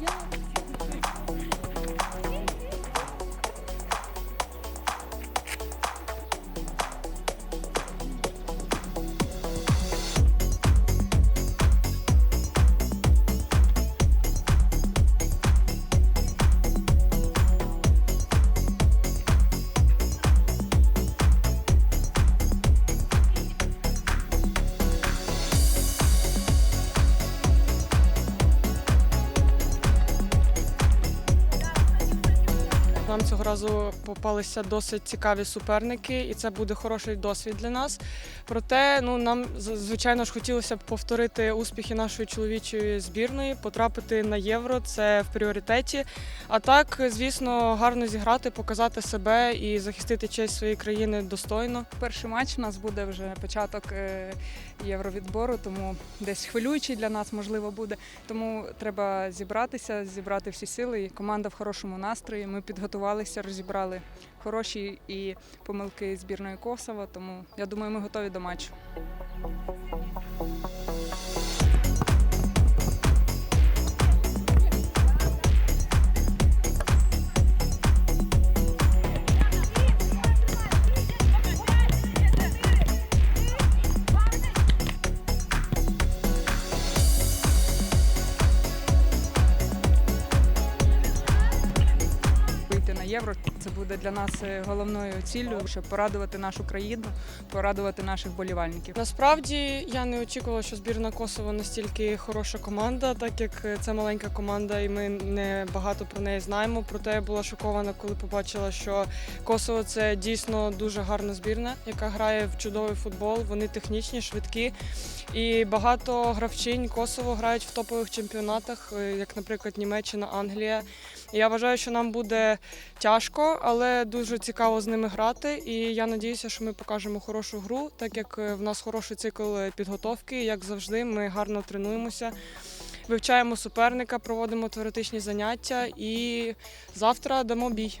Yo. Нам цього разу попалися досить цікаві суперники, і це буде хороший досвід для нас. Проте, ну нам звичайно ж хотілося б повторити успіхи нашої чоловічої збірної, потрапити на євро. Це в пріоритеті. А так, звісно, гарно зіграти, показати себе і захистити честь своєї країни достойно. Перший матч у нас буде вже початок е, євровідбору, тому десь хвилюючий для нас можливо буде. Тому треба зібратися, зібрати всі сили. Команда в хорошому настрої. Ми підготувалися, розібрали хороші і помилки збірної Косово. Тому я думаю, ми готові до матчу. Євро це буде для нас е, головною ціллю, щоб порадувати нашу країну, порадувати наших болівальників. Насправді я не очікувала, що збірна Косово настільки хороша команда, так як це маленька команда, і ми не багато про неї знаємо. Проте я була шокована, коли побачила, що Косово це дійсно дуже гарна збірна, яка грає в чудовий футбол. Вони технічні, швидкі. І багато гравчинь Косово грають в топових чемпіонатах, е, як, наприклад, Німеччина, Англія. Я вважаю, що нам буде тяжко, але дуже цікаво з ними грати. І я надіюся, що ми покажемо хорошу гру, так як е, в нас хороший цикл е, підготовки. Як завжди, ми гарно тренуємося, вивчаємо суперника, проводимо теоретичні заняття і завтра дамо бій.